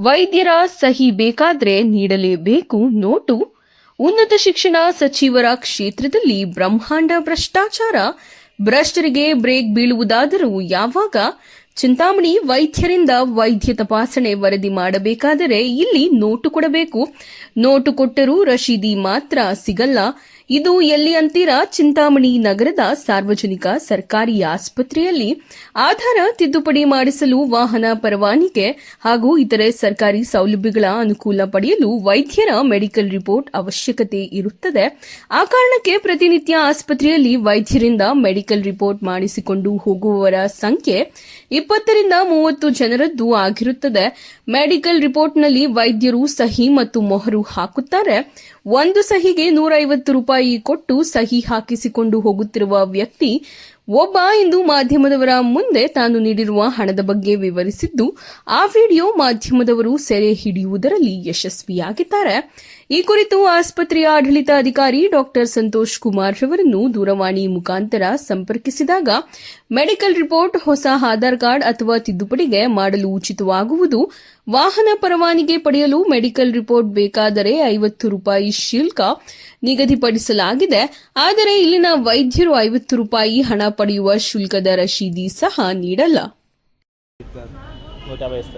ವೈದ್ಯರ ಸಹಿ ಬೇಕಾದ್ರೆ ನೀಡಲೇಬೇಕು ನೋಟು. ಉನ್ನತ ಶಿಕ್ಷಣ ಸಚಿವರ ಕ್ಷೇತ್ರದಲ್ಲಿ ಬ್ರಹ್ಮಾಂಡ ಭ್ರಷ್ಟಾಚಾರ. ಭ್ರಷ್ಟರಿಗೆ ಬ್ರೇಕ್ ಬೀಳುವುದಾದರೂ ಯಾವಾಗ? ಚಿಂತಾಮಣಿ ವೈದ್ಯರಿಂದ ವೈದ್ಯ ತಪಾಸಣೆ ವರದಿ ಮಾಡಬೇಕಾದರೆ ಇಲ್ಲಿ ನೋಟು ಕೊಡಬೇಕು. ನೋಟು ಕೊಟ್ಟರೂ ರಶೀದಿ ಮಾತ್ರ ಸಿಗಲ್ಲ. ಇದು ಎಲ್ಲಿ ಅಂತೀರಾ? ಚಿಂತಾಮಣಿ ನಗರದ ಸಾರ್ವಜನಿಕ ಸರ್ಕಾರಿ ಆಸ್ಪತ್ರೆಯಲ್ಲಿ ಆಧಾರ ತಿದ್ದುಪಡಿ ಮಾಡಿಸಲು ವಾಹನ ಪರವಾನಿಗೆ ಹಾಗೂ ಇತರೆ ಸರ್ಕಾರಿ ಸೌಲಭ್ಯಗಳ ಅನುಕೂಲ ಪಡೆಯಲು ವೈದ್ಯರ ಮೆಡಿಕಲ್ ರಿಪೋರ್ಟ್ ಅವಶ್ಯಕತೆ ಇರುತ್ತದೆ. ಆ ಕಾರಣಕ್ಕೆ ಪ್ರತಿನಿತ್ಯ ಆಸ್ಪತ್ರೆಯಲ್ಲಿ ವೈದ್ಯರಿಂದ ಮೆಡಿಕಲ್ ರಿಪೋರ್ಟ್ ಮಾಡಿಸಿಕೊಂಡು ಹೋಗುವವರ ಸಂಖ್ಯೆ ಇಪ್ಪತ್ತರಿಂದ ಮೂವತ್ತು ಜನರದ್ದು ಆಗಿರುತ್ತದೆ. ಮೆಡಿಕಲ್ ರಿಪೋರ್ಟ್ನಲ್ಲಿ ವೈದ್ಯರು ಸಹಿ ಮತ್ತು ಮೊಹರು ಹಾಕುತ್ತಾರೆ. ಒಂದು ಸಹಿಗೆ ನೂರೈವತ್ತು ರೂಪಾಯಿ ಕೊಟ್ಟು ಸಹಿ ಹಾಕಿಸಿಕೊಂಡು ಹೋಗುತ್ತಿರುವ ವ್ಯಕ್ತಿ ಒಬ್ಬ ಇಂದು ಮಾಧ್ಯಮದವರ ಮುಂದೆ ತಾನು ನೀಡಿರುವ ಹಣದ ಬಗ್ಗೆ ವಿವರಿಸಿದ್ದು, ಆ ವಿಡಿಯೋ ಮಾಧ್ಯಮದವರು ಸೆರೆ ಹಿಡಿಯುವುದರಲ್ಲಿ ಯಶಸ್ವಿಯಾಗಿದ್ದಾರೆ. ಈ ಕುರಿತು ಆಸ್ಪತ್ರೆಯ ಆಡಳಿತ ಅಧಿಕಾರಿ ಡಾಕ್ಟರ್ ಸಂತೋಷ್ ಕುಮಾರ್ ರವರನ್ನು ದೂರವಾಣಿ ಮುಖಾಂತರ ಸಂಪರ್ಕಿಸಿದಾಗ, ಮೆಡಿಕಲ್ ರಿಪೋರ್ಟ್, ಹೊಸ ಆಧಾರ್ ಕಾರ್ಡ್ ಅಥವಾ ತಿದ್ದುಪಡಿಗೆ ಮಾಡಲು ಉಚಿತವಾಗುವುದು, ವಾಹನ ಪರವಾನಿಗೆ ಪಡೆಯಲು ಮೆಡಿಕಲ್ ರಿಪೋರ್ಟ್ ಬೇಕಾದರೆ ಐವತ್ತು ರೂಪಾಯಿ ಶುಲ್ಕ ನಿಗದಿಪಡಿಸಲಾಗಿದೆ. ಆದರೆ ಇಲ್ಲಿನ ವೈದ್ಯರು ಐವತ್ತು ರೂಪಾಯಿ ಹಣ ಪಡಿವ ಶುಲ್ಕದ ರಶೀದಿ ಸಹ ನೀಡಲ್ಲ ೋಟವೈಸ್